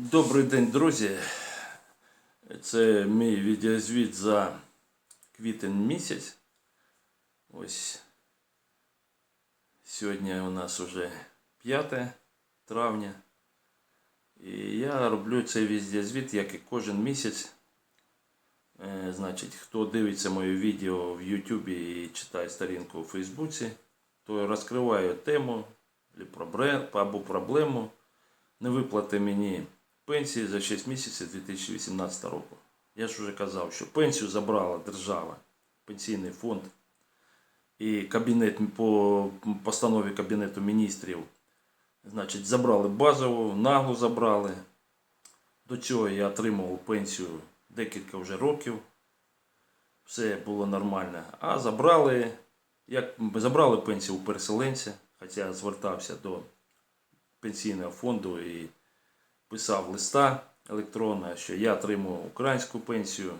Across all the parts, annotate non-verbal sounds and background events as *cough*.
Добрий день, друзі. Це мій відеозвіт за квітень місяць. Ось сьогодні у нас вже 5 травня. І я роблю цей відеозвіт, як і кожен місяць. Е, Значить, хто дивиться моє відео в Ютубі і читає сторінку у Фейсбуці, то розкриваю тему або проблему не виплати мені пенсії за 6 місяців 2018 року. Я ж вже казав, що пенсію забрала держава, пенсійний фонд і кабінет по постанові Кабінету міністрів. Значить, забрали базову, наглу забрали. До цього я отримував пенсію декілька вже років. Все було нормально. А забрали, як забрали пенсію у переселенця, хоча звертався до пенсійного фонду і писав листа електронного, що я отримую українську пенсію.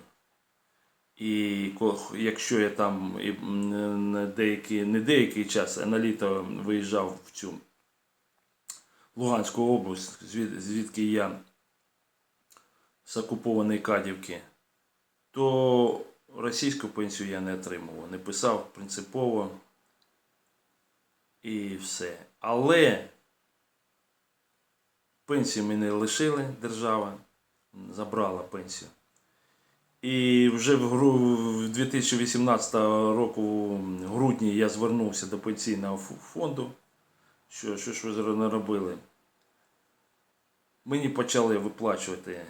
І якщо я там деякий, не деякий час, а на літо виїжджав в цю Луганську область, звід- звідки я з окупованої Кадівки, то російську пенсію я не отримував. Не писав принципово і все. Але пенсію мене лишили держава, забрала пенсію. І вже в 2018 року в грудні я звернувся до пенсійного фонду. Що, що ж ви наробили? Мені почали виплачувати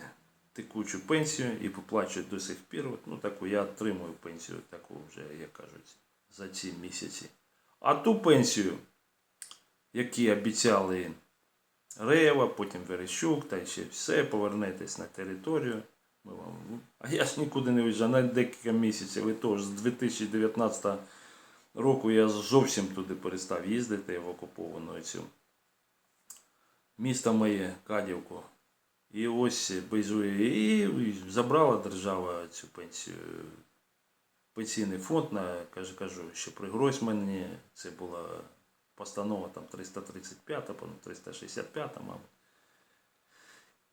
текучу пенсію і виплачують до сих пір. Ну, таку я отримую пенсію, таку вже, як кажуть, за ці місяці. А ту пенсію, які обіцяли Рева, потім Верещук, та ще все, повернетесь на територію. Ми вам... ну, А я ж нікуди не виїжджав, навіть декілька місяців. І то ж з 2019 року я зовсім туди перестав їздити в окуповану цю місто моє, Кадівку. І ось безує, і забрала держава цю пенсію. Пенсійний фонд, на, кажу, кажу, що при Гройсмані це була постанова там 335, потім 365, мабуть.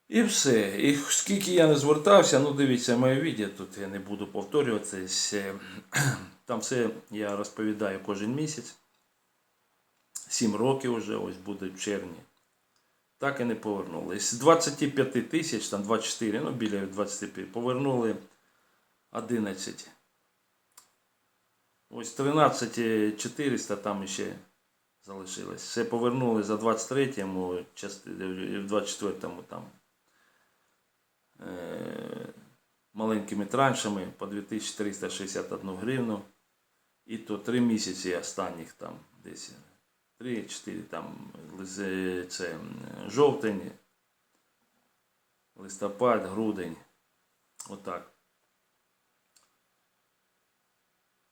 І все. І скільки я не звертався, ну дивіться моє відео, тут я не буду повторюватись. *clears throat* Там все я розповідаю кожен місяць. Сім років вже, ось буде в червні. Так і не повернули. З 25 тисяч, там 24, ну біля 25, повернули 11. Ось 13 400 там ще залишилось. Все повернули за 23-му, в 24-му там е, маленькими траншами по 2361 гривну. І то 3 місяці останніх там десь 3-4 там це жовтень, листопад, грудень. Отак.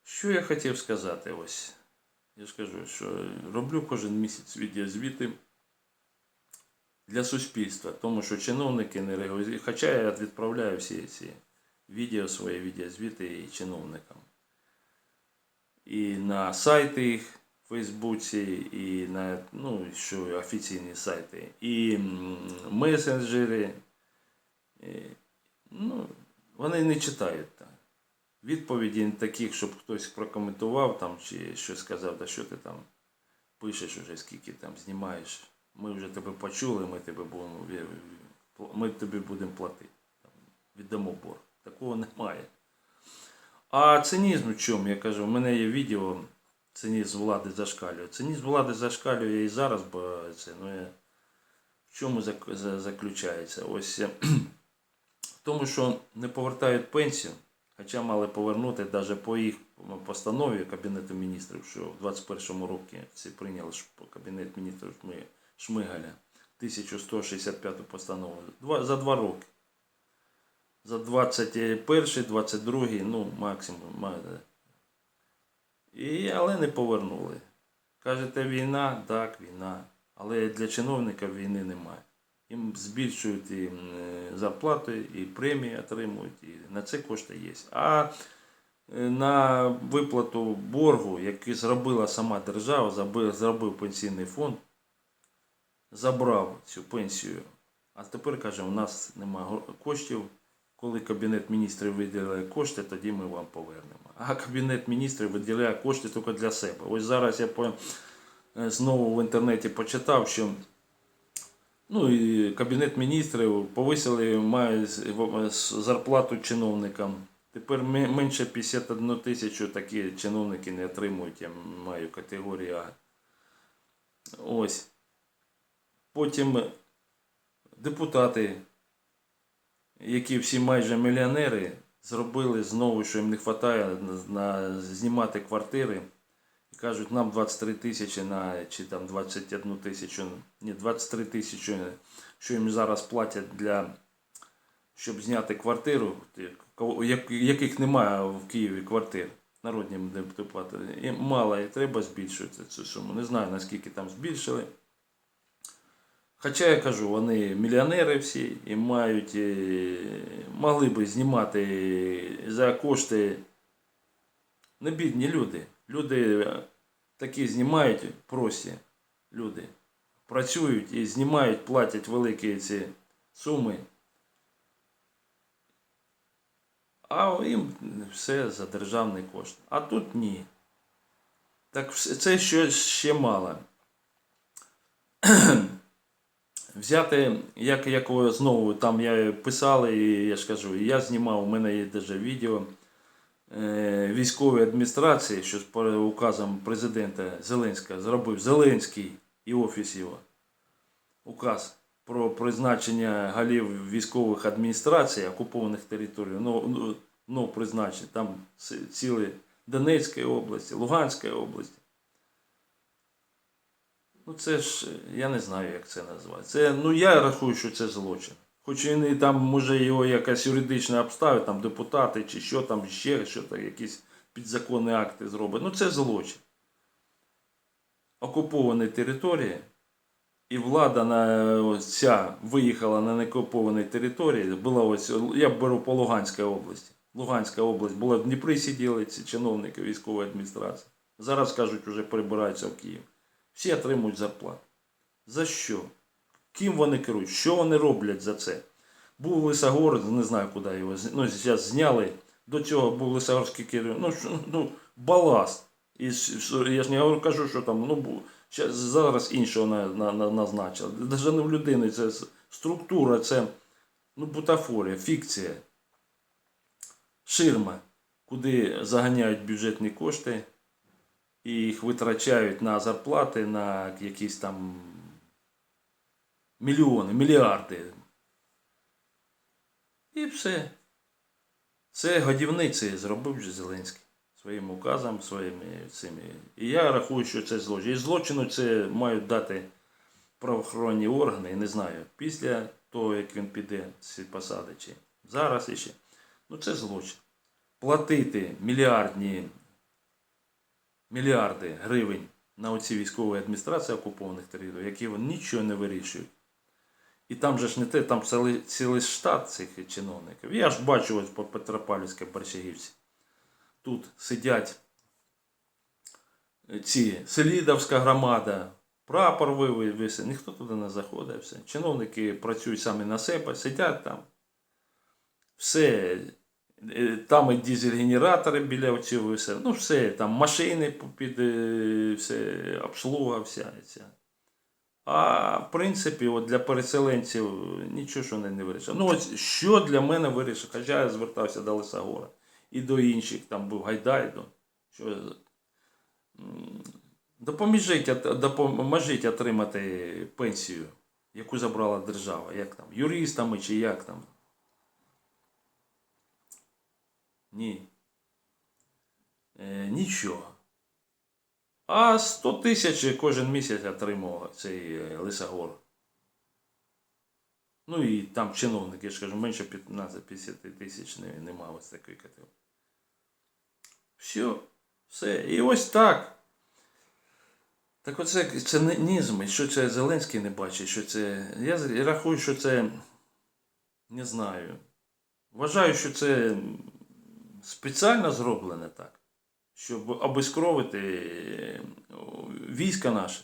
Що я хотів сказати ось. Я ж кажу, що роблю кожен місяць відеозвіти для суспільства, тому що чиновники не реагують. Хоча я відправляю всі ці відео, свої відеозвіти і чиновникам. І на сайти їх в Фейсбуці, і на ну, що офіційні сайти, і месенджери. І, ну, вони не читають там. Відповіді таких, щоб хтось прокоментував там чи щось сказав, да що ти там пишеш уже, скільки там знімаєш. Ми вже тебе почули, ми тебе будемо ми тобі будемо платити. Віддамо борг. Такого немає. А цинізм в чому? Я кажу, в мене є відео, цинізм влади зашкалює. Цинізм влади зашкалює і зараз, бо це, ну, я, в чому заключається? Ось в тому, що не повертають пенсію, хоча мали повернути навіть по їх постанові Кабінету міністрів, що в 21-му році це прийняли Кабінет міністрів Шмигаля 1165 постанову за два роки. За 21, 22, ну, максимум. І, але не повернули. Кажете, війна, так, війна. Але для чиновників війни немає. Їм збільшують і е, зарплати, і премії отримують, і на це кошти є. А е, на виплату боргу, який зробила сама держава, зробив пенсійний фонд, забрав цю пенсію А тепер каже, у нас немає коштів. Коли Кабінет міністрів виділяє кошти, тоді ми вам повернемо. А Кабінет міністрів виділяє кошти тільки для себе. Ось зараз я е, знову в інтернеті почитав, що ну, і Кабінет міністрів повисили має зарплату чиновникам. Тепер менше 51 тисячу такі чиновники не отримують, я маю категорію А. Ось. Потім депутати, які всі майже мільйонери, зробили знову, що їм не вистачає на знімати квартири. Кажуть, нам 23 тисячі на чи там 21 тисячу, ні, 23 тисячі, що їм зараз платять для щоб зняти квартиру, яких немає в Києві квартир, народним депутатам. І мало, і треба збільшувати цю суму. Не знаю, наскільки там збільшили. Хоча я кажу, вони мільйонери всі і мають, е, могли би знімати за кошти не бідні люди. Люди е, такі знімають прості люди. Працюють і знімають, платять великі ці суми. А їм все за державний кошт. А тут ні. Так це ще, ще мало. *clears throat* Взяти, як, як знову там я писали, і я ж кажу, я знімав, у мене є даже відео військової адміністрації, що з указом президента Зеленського зробив Зеленський і офіс його. Указ про призначення голів військових адміністрацій окупованих територій, ну, призначення, там ці- цілі Донецької області, Луганської області. Ну це ж, е, я не знаю, як це назвати. Це, ну я рахую, що це злочин. Хоч він і там може його якась юридична обставить, там депутати чи що там ще, що там, якісь підзаконні акти зробить. Ну це злочин. Окуповані території, і влада на ця виїхала на неокупованій території. Була ось, я беру по Луганській області. Луганська область була в Дніпрі сиділи ці чиновники військової адміністрації. Зараз кажуть, вже перебираються в Київ. Всі отримують зарплату. За що? Ким вони керують? Що вони роблять за це? Був Лисогор, не знаю, куди його ну, зараз зняли. До цього був Лисогорський керівник. Ну, ну, баласт. І я ж не говорю, кажу, що там, ну, зараз іншого на, на, на, назначили. Навіть не в людини, це структура, це ну, бутафорія, фікція. Ширма, куди заганяють бюджетні кошти і їх витрачають на зарплати, на якісь там мільйони, мільярди. І все. Це годівниці зробив же Зеленський своїм указом, своїми цими. І я рахую, що це злочин. І злочину це мають дати правоохоронні органи, і не знаю, після того, як він піде з посади, чи зараз іще. Ну це злочин. Платити мільярдні мільярди гривень на оці військові адміністрації окупованих територій, які вони нічого не вирішують. І там же ж не те, там цілий, цілий штат цих чиновників. Я ж бачу ось по Петропавлівській Борщагівці. Тут сидять ці Селідовська громада, прапор вивісить, ніхто туди не заходить. Чиновники працюють самі на себе, сидять там. Все. Е, Там і дизель-генератори біля цього все. Ну, все, там машини під е, все, обслуга вся. А в принципі, от для переселенців нічого що не вирішили. Ну, ось що для мене вирішив, хоча я звертався до Лисогора і до інших, там був Гайдайдо, що м, допоможіть, допоможіть отримати пенсію, яку забрала держава, як там, юристами чи як там. Ні. Е, нічого. А 100 тисяч кожен місяць отримував цей е, Лисогор. Ну і там чиновники, я ж кажу, менше 15-50 тисяч не- нема ось такої категорії. Все, все. І ось так. Так оце цинізм, що це Зеленський не бачить, що це. Я рахую, що це. Не знаю. Вважаю, що це спеціально зроблене так, щоб обескровити е, війська наше.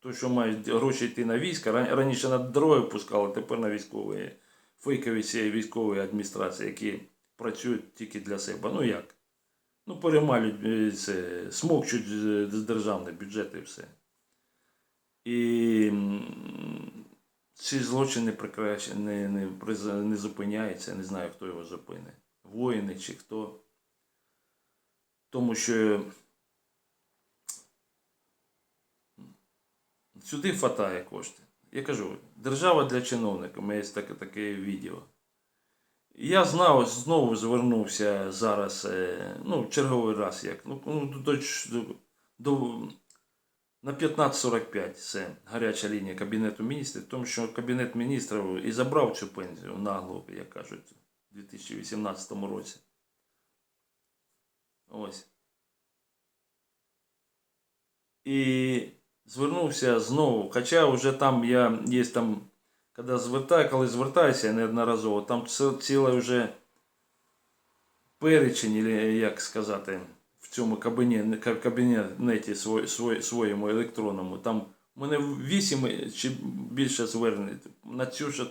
То, що мають гроші йти на війська, раніше на дороги пускали, тепер на військові, фейкові ці військові адміністрації, які працюють тільки для себе. Ну як? Ну, перемалюють, е, це, смокчуть з державний бюджет і все. І ці злочини не, не, не зупиняються, не знаю, хто його зупинить. Воїни чи хто. Тому що сюди хватає коштів. Я кажу, держава для чиновника, у мене є таке, таке відео. Я знав, знову звернувся зараз, е, ну, черговий раз, як, ну, ну, до, до, на 15.45 це гаряча лінія Кабінету міністрів, тому що Кабінет міністрів і забрав цю пенсію нагло, як кажуть, у 2018 році. Ось. І звернувся знову. Хоча вже там я є там, коли звертаю, коли звертаюся неодноразово, там ці- цілий вже перечень, як сказати, в цьому кабінеті, кабінеті своєму електронному. Там у мене вісім чи більше звернень на цю ж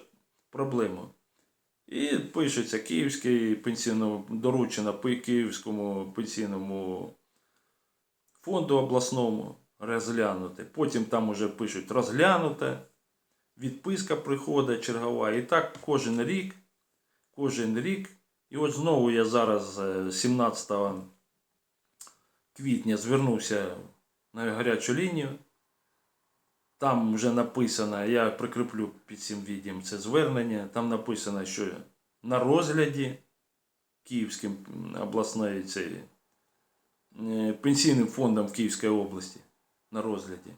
проблему. І пишеться Київський пенсійному доручено по Київському пенсійному фонду обласному розглянути. Потім там уже пишуть розглянуте, відписка приходить чергова. І так кожен рік, кожен рік. І от знову я зараз е, 17 квітня звернувся на гарячу лінію. Там вже написано, я прикріплю під цим відео це звернення. Там написано, що на розгляді Київським м, обласною цією е, пенсійним фондом в Київській області на розгляді.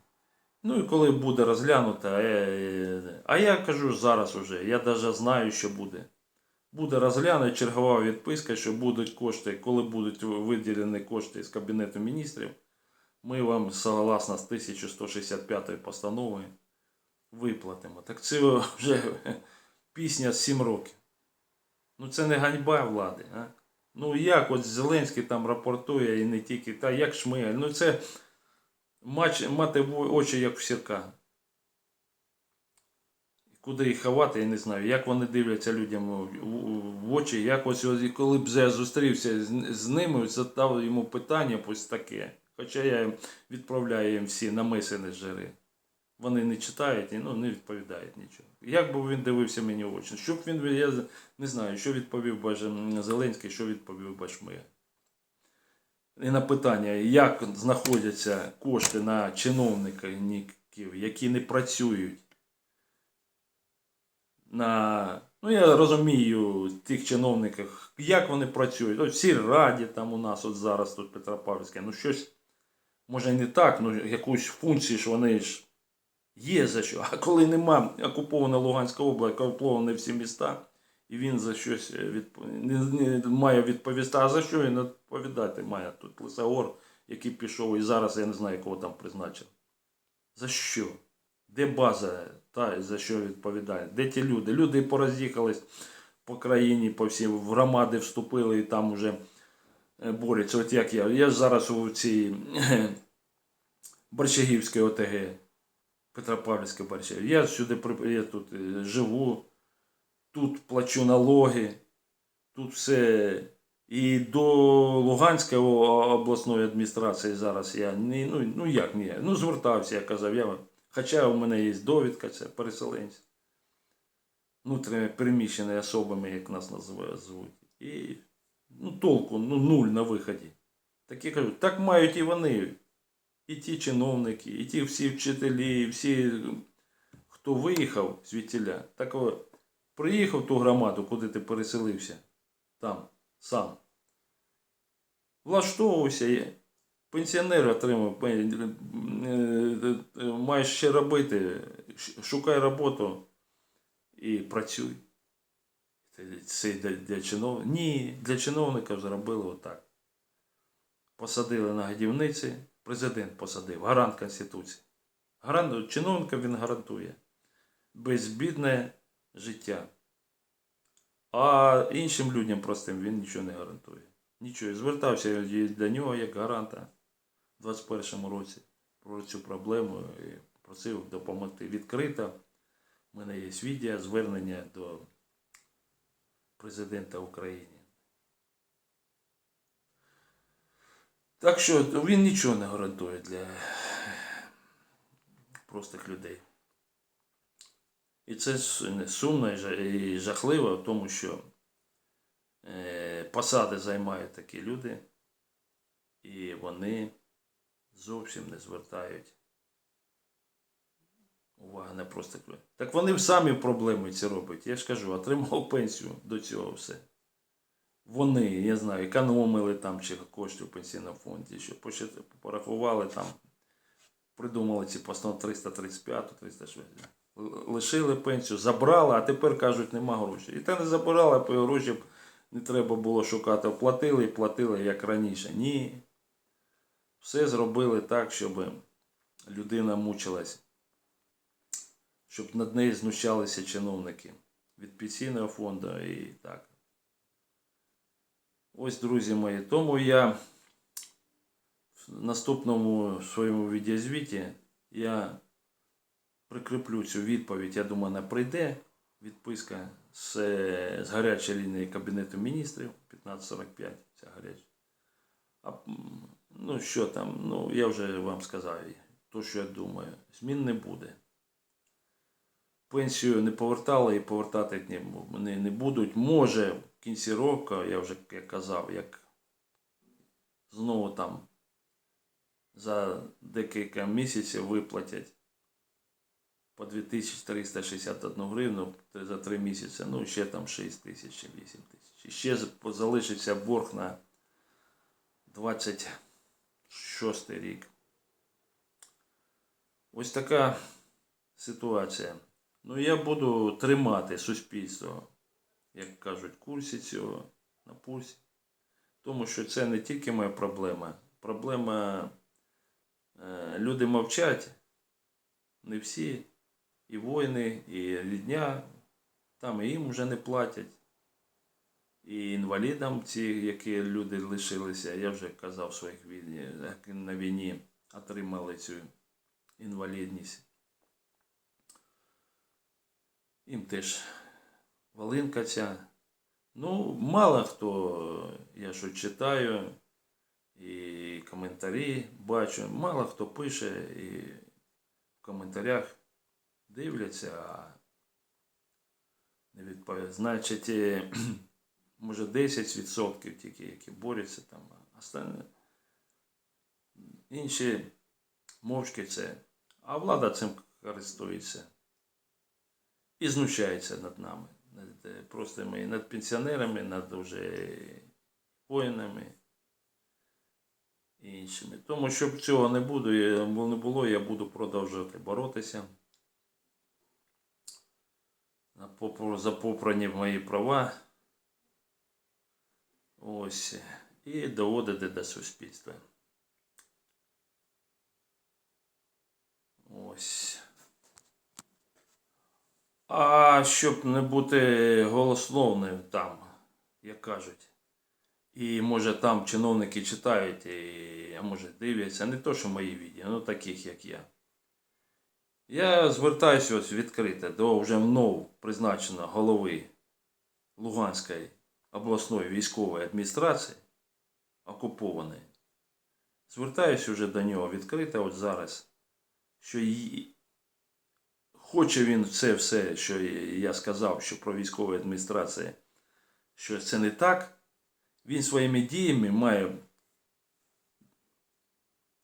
Ну і коли буде розглянуто, е, е, а я кажу зараз уже, я навіть знаю, що буде. Буде розглянута чергова відписка, що будуть кошти, коли будуть виділені кошти з Кабінету міністрів, ми вам согласно з 1165 постанови виплатимо. Так це вже пісня з 7 років. Ну це не ганьба влади. А? Ну як от Зеленський там рапортує і не тільки, та як Шмигаль. Ну це мач, мати очі, як в сірка. Куди їх ховати, я не знаю. Як вони дивляться людям в, очі, як ось коли б зустрівся з ними, задав йому питання ось таке. Хоча я відправляю їм всі на месенджери. Вони не читають і ну, не відповідають нічого. Як би він дивився мені в очі? Що б він, я не знаю, що відповів Боже Зеленський, що відповів Башмир. І на питання, як знаходяться кошти на чиновників, які не працюють на. Ну, я розумію тих чиновників, як вони працюють. От всі раді там у нас, от зараз тут Петропавлівське, ну щось, може не так, ну якусь функцію ж вони ж є за що. А коли нема окупована Луганська область, окуповані всі міста, і він за щось е, відп... не, не має відповісти. А за що він відповідати має тут Лисагор, який пішов і зараз я не знаю, кого там призначив. За що? Де база та за що відповідає? Де ті люди? Люди пороз'їхались по країні, по всім в громади вступили і там уже борються. От як я. Я зараз у цій Борщагівській ОТГ, Петропавлівська Борщагів. Я сюди я тут е, живу, тут плачу налоги, тут все. І до Луганської обласної адміністрації зараз я не, ну, ну як ні, ну звертався, я казав, я, хоча у мене є довідка, це переселенці. Внутрішньо переміщені особами, як нас називають, звуть. І ну, толку, ну, нуль на виході. Так я кажу, так мають і вони, і ті чиновники, і ті всі вчителі, і всі, хто виїхав звідтіля. Так приїхав в ту громаду, куди ти переселився, там, сам. Влаштовувався, пенсіонер отримав, е, е, маєш ще робити, шукай роботу і працюй. Це- для, для чиновника. Ні, для чиновника зробили отак. Посадили на годівниці, президент посадив, гарант Конституції. Гарант, чиновника він гарантує безбідне життя. А іншим людям простим він нічого не гарантує. Нічого. Звертався я до нього як гаранта в 21-му році про цю проблему і просив допомогти відкрито. У мене є відео, звернення до президента України. Так що він нічого не гарантує для простих людей. І це сумно і жахливо, в тому що е, посади займають такі люди, і вони зовсім не звертають уваги на простих людей. Так вони самі проблеми ці роблять. Я ж кажу, отримав *laughs* пенсію до цього все. Вони, я знаю, економили там чи кошти в пенсійному фонді, що порахували там, придумали ці постанови 335, 360. Лишили пенсію, забрали, а тепер кажуть, нема грошей. І те не забирали, по гроші не треба було шукати. Платили і платили як раніше. Ні. Все зробили так, щоб людина мучилась, щоб над нею знущалися чиновники від пенсійного фонду і так. Ось, друзі мої, тому я в наступному своєму відеозвіті я прикріплю цю відповідь. Я думаю, вона прийде. Відписка з, з гарячої лінії Кабінету міністрів 1545. Ця гаряча. А, ну, що там, ну, я вже вам сказав, то, що я думаю, змін не буде. Пенсію не повертали і повертати не, не будуть. Може, в кінці року, я вже як казав, як знову там за декілька місяців виплатять по 2361 гривну за 3 місяці, ну ще там 6 тисяч чи 8 тисяч. І ще залишиться борг на 26 рік. Ось така ситуація. Ну, я буду тримати суспільство, як кажуть, курсі цього, на пульсі. Тому що це не тільки моя проблема. Проблема е, люди мовчать, не всі, і воїни, і рідня, там і їм вже не платять. І інвалідам, ці, які люди лишилися, я вже казав в своїх як на війні отримали цю інвалідність. Їм теж волинка ця. Ну, мало хто, я що читаю, і коментарі бачу, мало хто пише і в коментарях дивляться, а не відповідають. Значить, е, *clears throat* може 10% тільки, які борються там, а останні інші мовчки це. А влада цим користується і знущається над нами. Над, е, просто ми над пенсіонерами, над уже воїнами і іншими. Тому щоб цього не не було, я буду продовжувати боротися. За попрані мої права. Ось. І доводити до суспільства. Ось. А щоб не бути голословним там, як кажуть. І може там чиновники читають, і, а може дивляться, не то, що мої відео, ну таких як я. Я звертаюся ось відкрито до вже мною призначеного голови Луганської обласної військової адміністрації, окупованої. Звертаюся вже до нього відкрито от зараз, що хоче він це все, що я сказав, що про військову адміністрацію, що це не так, він своїми діями має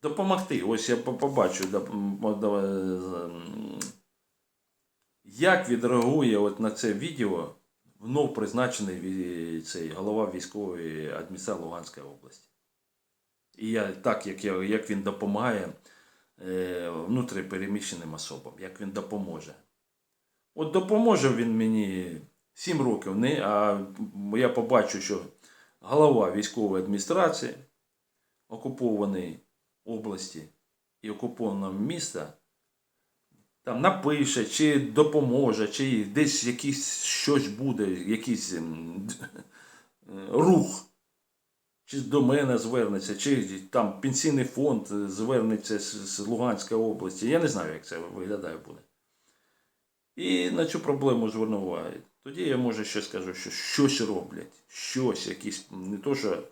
допомогти. Ось я побачу, м, як відреагує от на це відео внов призначений цей голова військової адміністрації Луганської області. І я, так як, я, як він допомагає е, внутріпереміщеним особам, як він допоможе. От допоможе він мені 7 років, не, а я побачу, що голова військової адміністрації окупованої області і окупованого міста там напише, чи допоможе, чи десь якийсь щось буде, якийсь ем, е, рух чи до мене звернеться, чи там пенсійний фонд е, звернеться з, Луганської області. Я не знаю, як це виглядає буде. І на цю проблему зверну увагу. Тоді я може ще скажу, що щось роблять, щось, якісь, не то що.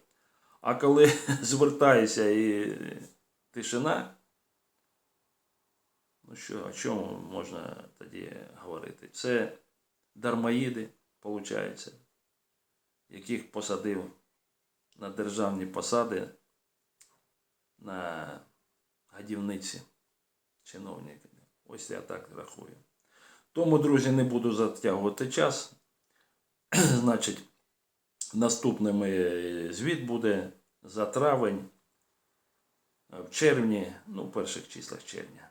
А коли *laughs* звертаєшся і тишина, ну що, о чому можна тоді говорити? Це дармоїди, виходить, яких посадив на державні посади на годівниці чиновники. Ось я так рахую. Тому, друзі, не буду затягувати час. *clears throat* Значить, наступним звіт буде за травень, в червні, ну, в перших числах червня.